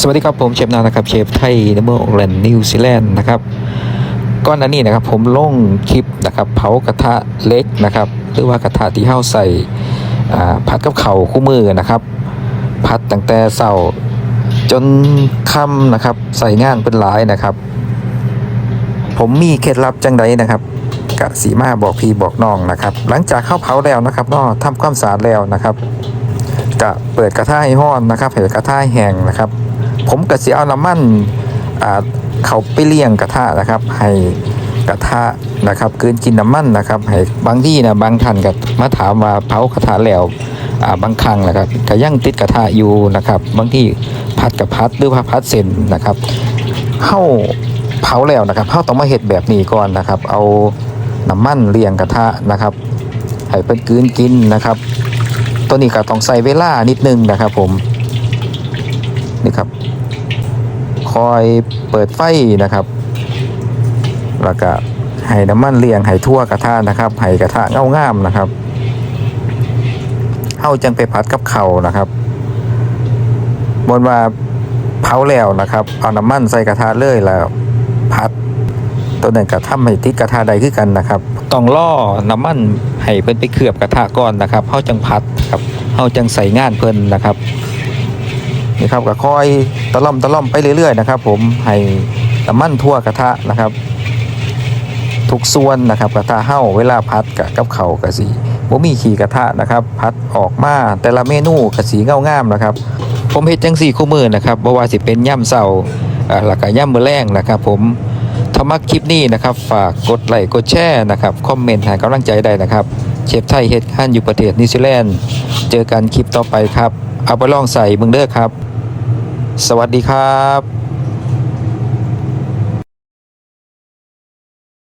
สวัสดีครับผมเชฟนานะครับเชฟไทยในเมืองออกแลนด์นิวซีแลนด์นะครับก้อนหนั้นนี้นะครับผมลงคลิปนะครับเผากระทะเล็กนะครับหรือว่ากระทะที่เฮาใส่ผัดกับเข่าคู่มือนะครับผัดตั้งแต่เสาจนค่ำนะครับใส่งานเป็นหลายนะครับ ผมมีเคล็ดลับจังไดนะครับกะสีมาบอกพี่บอกน้องนะครับ หลังจากเข้าเผาแล้วนะครับก็ทำความสะอาดแล้วนะครับกะเปิดกระทะให้ห้อนนะครับให้กระทะแห้งนะครับ ผมก็สิเอาน้ำมันเขาไปเลี้ยงกระทะนะครับ ให้กระทะนะครับเกินกินน้ำมันนะครับให้บางที่นะบางท่านก็มาถามว่าเผากระทะแล้วบางครั้งนะครับก็ยังติดกระทะอยู่นะครับ บางที่พัดกับพัดหรือว่าพัดเส้นนะครับเข้าเผาแล้วนะครับเข้าต้องมาเห็ดแบบนี้ก่อนนะครับ เอาน้ำมันเลี้ยงกระทะนะครับให้เป็นกืนกินนะครับ ตัวนี้ก็ต้องใส่เวลานิดนึงนะครับผมนี่ครับ คอยเปิดไฟนะครับแล้วก็ให้น้ำมันเลี้ยงให้ทั่วกระทะนะครับให้กระทะเงางามนะครับเฮาจังไปผัดกับเข่านะครับบนว่าเผาแล้วนะครับเอาน้ำมันใส่กระทะเลยแล้วผัดตัวนั้นก็ทำให้ติดกระทะใดคือกันนะครับต้องล่อน้ำมันให้เพิ่นไปเคลือบกระทะก่อนนะครับเฮาจังพัดครับเฮาจังใส่งานเพิ่นนะครับ นี่ครับก็ค่อยตะล่อมตะล่อมไปเรื่อยๆนะครับ ผมให้น้ำมันทั่วกระทะนะครับ ทุกส่วนนะครับกระทะเฮาเวลาพัดกับกับเขาวกะสีบ่มีขี่กระทะนะครับ พัดออกมาแต่ละเมนูกะสีเงางามนะครับ ผมเฮ็ดจังสี่คู่มือนะครับบ่ว่าสิเป็นย่ำเสาอ่าแล้วก็ย่ำมือแรงนะครับ ผมถ้ามักคลิปนี้นะครับฝากกดไลค์กดแชร์นะครับคอมเมนต์ให้กำลังใจได้นะครับ เชฟไทยเฮ็ดขั้นอยู่ประเทศนิวซีแลนด์เจอกันคลิปต่อไปครับ เอาไปลองใส่มึงเด้อครับ สวัสดีครับ